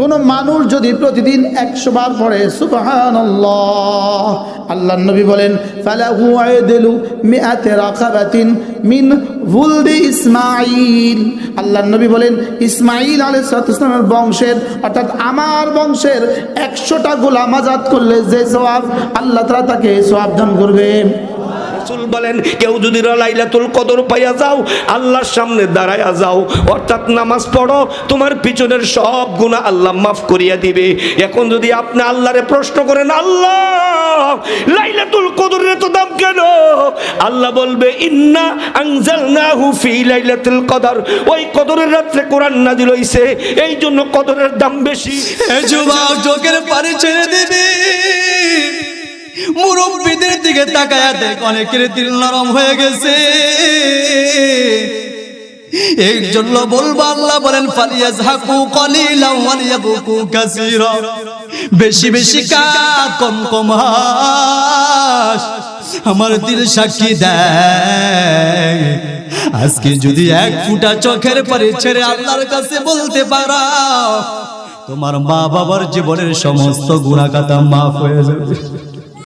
কোন মানুষ যদি প্রতিদিন একশো বার সুবাহান আল্লাহ নবী বলেন মিন ভুলদি ইসমাইল আল্লাহ নবী বলেন ইসমাইল আলাইহিস সালামের বংশের, অর্থাৎ আমার বংশের একশোটা গোলাম আজাদ করলে যে সওয়াব আল্লাহ তাআলা তাকে সওয়াব দান করবে। রাসূল বলেন, কেউ যদি লাইলাতুল কদর পাইয়া যাও, আল্লাহর সামনে দাঁড়ায়া যাও, অর্থাৎ নামাজ পড়ো, তোমার পিছনের সব গুনাহ আল্লাহ মাফ করিয়া দিবে। এখন যদি আপনি আল্লাহরে প্রশ্ন করেন, আল্লাহ, লাইলাতুল কদরের তো দাম কেন? আল্লাহ বলবে, ইন্না আনজালনাহু ফি লাইলাতুল কদর। ওই কদরের রাত্রে কোরআন নাজিল হইছে এই জন্য কদরের দাম বেশি। এ যুবক, চোখের পানি ছেড়ে দিবি। মুরব্বীদের দিকে তাকায়া দেখ অনেকের দিল নরম হয়ে গেছে। এই জন্য বলব আল্লাহ বলেন বেশি বেশি কম কম আমার দিল সাক্ষী দেয়। আজকে যদি এক ফুটা চোখের পরে ছেড়ে আল্লাহর কাছে বলতে পারো, তোমার মা বাবার জীবনের সমস্ত গুণাকাতা মাফ হয়ে যাবে।